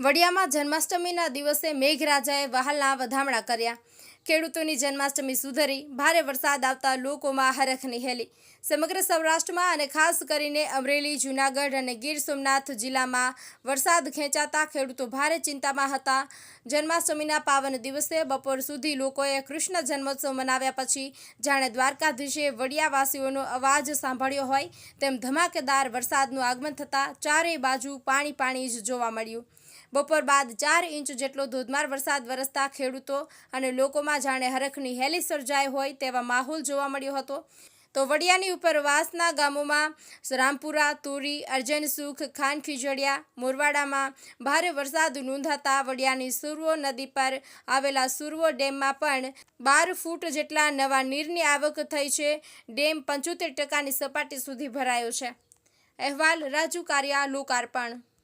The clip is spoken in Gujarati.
વડિયામાં જન્માષ્ટમીના દિવસે મેઘરાજાએ વહાલના વધામણા કર્યા. ખેડૂતોની જન્માષ્ટમી સુધરી, ભારે વરસાદ આવતા લોકોમાં હરખ નિહેલી. સમગ્ર સૌરાષ્ટ્રમાં અને ખાસ કરીને અમરેલી, જૂનાગઢ અને ગીર સોમનાથ જિલ્લામાં વરસાદ ખેંચાતા ખેડૂતો ભારે ચિંતામાં હતા. જન્માષ્ટમીના પાવન દિવસે બપોર સુધી લોકોએ કૃષ્ણ જન્મોત્સવ મનાવ્યા પછી જાણે દ્વારકાધીશે વડિયાવાસીઓનો અવાજ સાંભળ્યો હોય તેમ ધમાકેદાર વરસાદનું આગમન થતાં ચારેય બાજુ પાણી પાણી જ જોવા મળ્યું. બપોર બાદ ચાર ઇંચ જેટલો ધોધમાર વરસાદ વરસતા ખેડૂતો અને લોકોમાં જાણે હરખની હેલી સર્જાઈ હોય તેવા માહોલ જોવા મળ્યો હતો. તો વડિયાની ઉપરવાસના ગામોમાં રામપુરા, તુરી, અર્જનસુખ ખાન ખીજડિયા, મોરવાડામાં ભારે વરસાદ નોંધાતા વડિયાની સુરવો નદી પર આવેલા સુરવો ડેમમાં પણ બાર ફૂટ જેટલા નવા નીરની આવક થઈ છે. ડેમ પંચોતેર ટકાની સપાટી સુધી ભરાયો છે. અહેવાલ રાજુ કારિયા, લોકાર્પણ.